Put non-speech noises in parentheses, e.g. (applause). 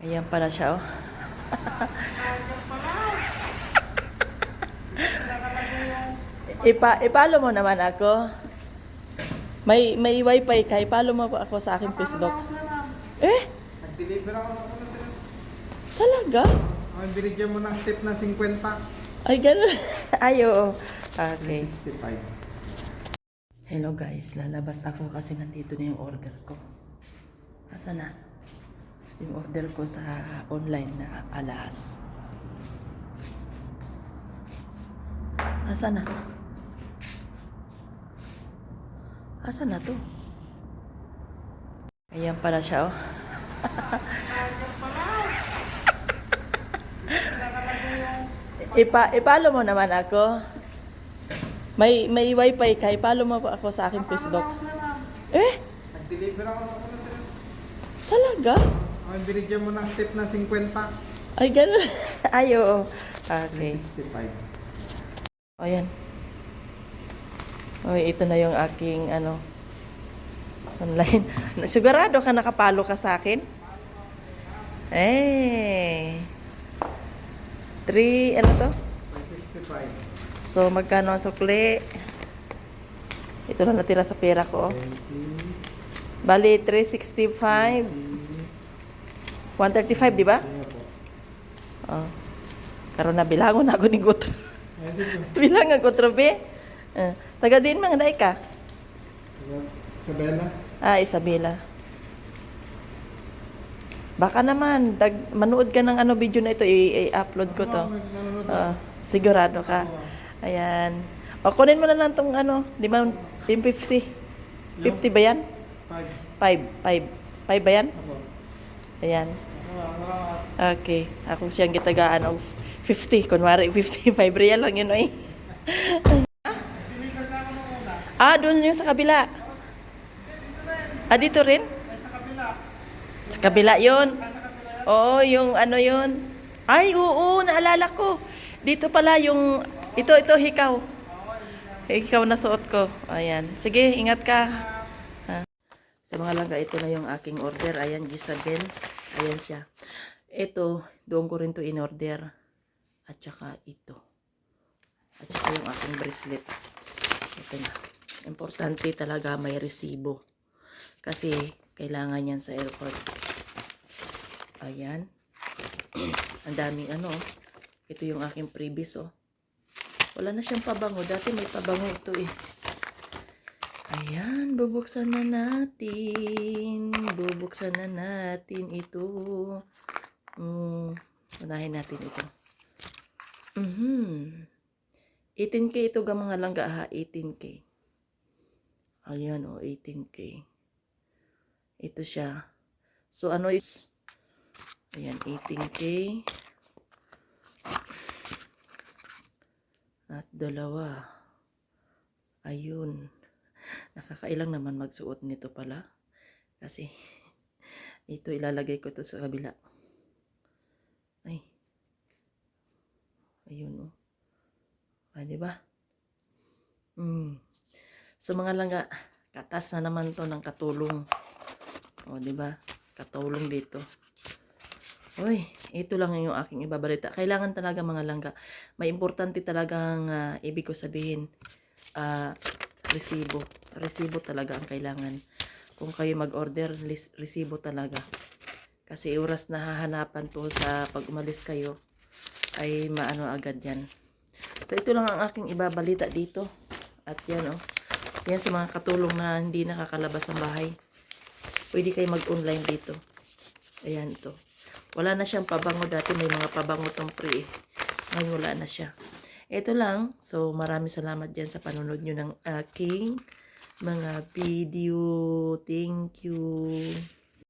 Ayan pala siya, oh. Ipa, ipalo mo naman ako. May may wifi ka, ipalo mo ako sa aking Facebook. Eh, Nag-deliver ako ng ano sir. talaga? Ay, binigyan mo ng tip na 50. Ay, ganun. (laughs) Ay, oo. Okay. 65. Hello guys, lalabas ako kasi nandito na yung order ko. Asa na? Yung order ko sa online na alas. Asa na? Asa na to? Ayan pala siya, oh. (laughs) Ipa, ipalo mo naman ako. May may wifi ka, ipalo mo ako sa aking Facebook. Eh, Nag-deliver ako ng sir. talaga? Ay, binigyan mo ng tip na 50. Ay, ganun. (laughs) Ay, oo. Okay. 65. O, yan. Oy, ito na yung aking, ano, online. (laughs) Sigurado ka nakapalo ka sa akin? Eh. Three, ano to? 65. So, magkano ang sukli? Ito na natira sa pera ko. 20. Bali, 365. 135, di ba? Oh. Karon na bilangon ako ni sige. (laughs) Bilang ako, Trobe. Uh, taga din mga day ka. Isabella. Ah, Isabela. Baka naman, dag, manood ka ng ano video na ito, i-upload ko to. Ano. Ah, sigurado ka. Ayan. O, kunin mo na lang tong ano, di ba, team 50. 50 ba yan? 5. 5. 5. 5 ba yan? Ayan. Ah, Okay. Ako siyang gitagaan of 50. Kunwari, 55 real lang yun, oy. Ah, doon yung sa kabila. Ah, dito rin? Sa kabila. Sa kabila yun. Ah. Oo, yung ano yun. Ay, oo, naalala ko. Dito pala yung, ito, ito, hikaw. Hikaw na suot ko. Ayan. Sige, ingat ka. Ha? Sa mga langga, ito na yung aking order. Ayan, Gisabel. Ayan siya. Ito, doon ko rin to in-order. At saka ito. At saka yung aking bracelet. Ito na. Importante talaga may resibo. Kasi kailangan yan sa airport. Ayan. (clears throat) Ang daming ano. oh. Ito yung aking previous oh. Wala na siyang pabango. Dati may pabango ito eh. Ayan, bubuksan na natin. Bubuksan na natin ito. Mm, unahin natin ito. Mhm. 18k ito ga mga langga ha, 18k. Ayan oh, 18k. Ito siya. So ano is Ayan, 18k. At dalawa. Ayun. Nakakailang naman magsuot nito pala. Kasi, (laughs) ito ilalagay ko to sa kabila. Ay. Ayun, oh. Ah, di ba? Hmm. Sa mga langga, katas na naman to ng katulong. O, di ba? Katulong dito. Uy, ito lang yung aking ibabalita. Kailangan talaga mga langga. May importante talagang ah, ibig ko sabihin. ah, resibo. Resibo talaga ang kailangan. Kung kayo mag-order, resibo talaga. Kasi oras na hahanapan to sa pag umalis kayo, ay maano agad yan. So, ito lang ang aking ibabalita dito. At yan, oh. Yan sa mga katulong na hindi nakakalabas ng bahay. Pwede kayo mag-online dito. Ayan, ito. Wala na siyang pabango. Dati may mga pabango tong pre. eh. Ngayon wala na siya. Ito lang. So, maraming salamat dyan sa panunod nyo ng aking mga video. Thank you.